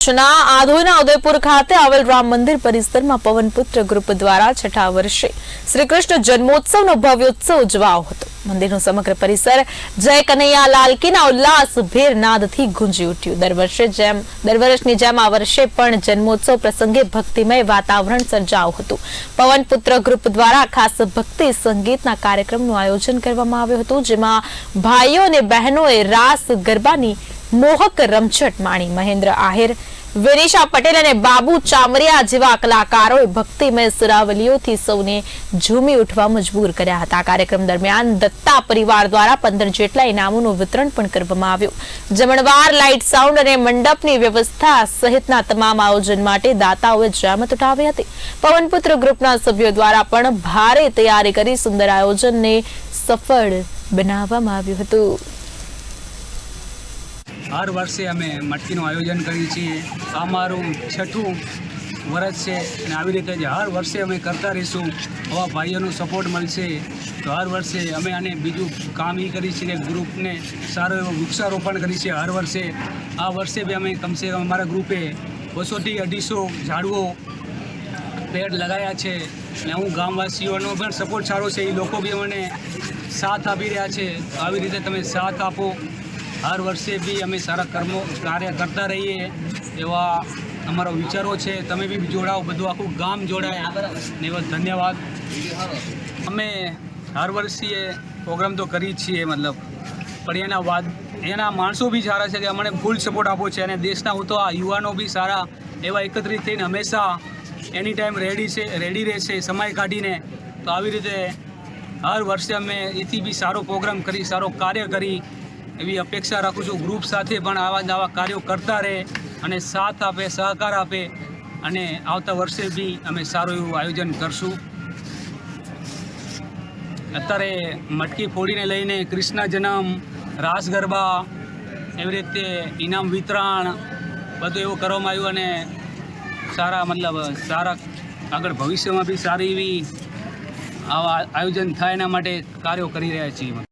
કચ્છના આધોઈના ઉદયપુર ખાતે આવેલ રામ મંદિર પરિસરમાં પવનપુત્ર ગ્રુપ દ્વારા છઠ્ઠા વર્ષે શ્રીકૃષ્ણ જન્મોત્સવનો ભવ્યોત્સવ ઉજવાયો હતો. મંદિરનું સમગ્ર પરિસર જય કનૈયા લાલકીના ઉલ્લાસ, ભેર નાદથી ગુંજી ઉઠ્યું. દર વર્ષે જેમ, દર વર્ષની જેમ આ વર્ષે પણ જન્મોત્સવ પ્રસંગે ભક્તિમય વાતાવરણ સર્જાયું હતું. પવનપુત્ર ગ્રુપ દ્વારા ખાસ ભક્તિ સંગીતના કાર્યક્રમનું આયોજન કરવામાં આવ્યું હતું, જેમાં ભાઈઓ અને બહેનોએ રાસ ગરબાની મોહક રમઝટ માણી. મહેન્દ્ર આહિર વિનિશા પટેલ અને બાબુ ચામરિયા જેવા કલાકારોએ ભક્તિમય સુરાવલીઓથી સૌને ઝૂમી ઉઠવા મજબૂર કર્યા હતા. કાર્યક્રમ દરમિયાન દત્તા પરિવાર દ્વારા પંદર જેટલા ઇનામોનું વિતરણ પણ કરવામાં આવ્યું. જમણવાર લાઇટ સાઉન્ડ અને મંડપની વ્યવસ્થા સહિતના તમામ આયોજન માટે દાતાઓએ જહેમત ઉઠાવી હતી. પવનપુત્ર ગ્રુપના સભ્યો દ્વારા પણ ભારે તૈયારી કરી સુંદર આયોજનને સફળ બનાવવામાં આવ્યું હતું. હર વર્ષે અમે મટકીનું આયોજન કરીએ છીએ. આ મારું છઠ્ઠું વરસ છે અને આવી રીતે જ હર વર્ષે અમે કરતા રહીશું. આવા ભાઈઓનો સપોર્ટ મળશે. તો હર વર્ષે અમે આને બીજું કામ એ કરીએ છીએ ગ્રુપને સારો એવો વૃક્ષારોપણ કરીએ છીએ હર વર્ષે. આ વર્ષે બી અમે કમસે કમ અમારા ગ્રુપે બસોથી અઢીસો ઝાડવો પેડ લગાવ્યા છે અને હું ગામવાસીઓનો પણ સપોર્ટ સારો છે. એ લોકો બી અમને સાથ આપી રહ્યા છે. આવી રીતે તમે સાથ આપો. હર વર્ષે બી અમે સારા કર્મો કાર્ય કરતા રહીએ એવા અમારા વિચારો છે. તમે બી જોડાઓ, બધું આખું ગામ જોડાય. ને એવા ધન્યવાદ. અમે હર વર્ષે પ્રોગ્રામ તો કરી છીએ, મતલબ. પણ એના વાદ, એના માણસો બી સારા છે કે અમને ફૂલ સપોર્ટ આપો છે અને દેશના હું તો આ યુવાનો બી સારા એવા એકત્રિત થઈને હંમેશા એની ટાઈમ રેડી છે રેડી રહેશે, સમય કાઢીને. તો આવી રીતે હર વર્ષે અમે એથી બી સારો પ્રોગ્રામ કરી, સારો કાર્ય કરી. એવી અપેક્ષા રાખું છું ગ્રુપ સાથે પણ આવા આવા કાર્યો કરતા રહે અને સાથ આપે, સહકાર આપે અને આવતા વર્ષે બી અમે સારું એવું આયોજન કરશું. અત્યારે મટકી ફોડીને લઈને કૃષ્ણ જન્મ, રાસ ગરબા, એવી રીતે ઇનામ વિતરણ, બધું એવું કરવામાં આવ્યું અને સારા મતલબ સારા આગળ ભવિષ્યમાં બી સારી એવી આવા આયોજન થાય એના માટે કાર્યો કરી રહ્યા છીએ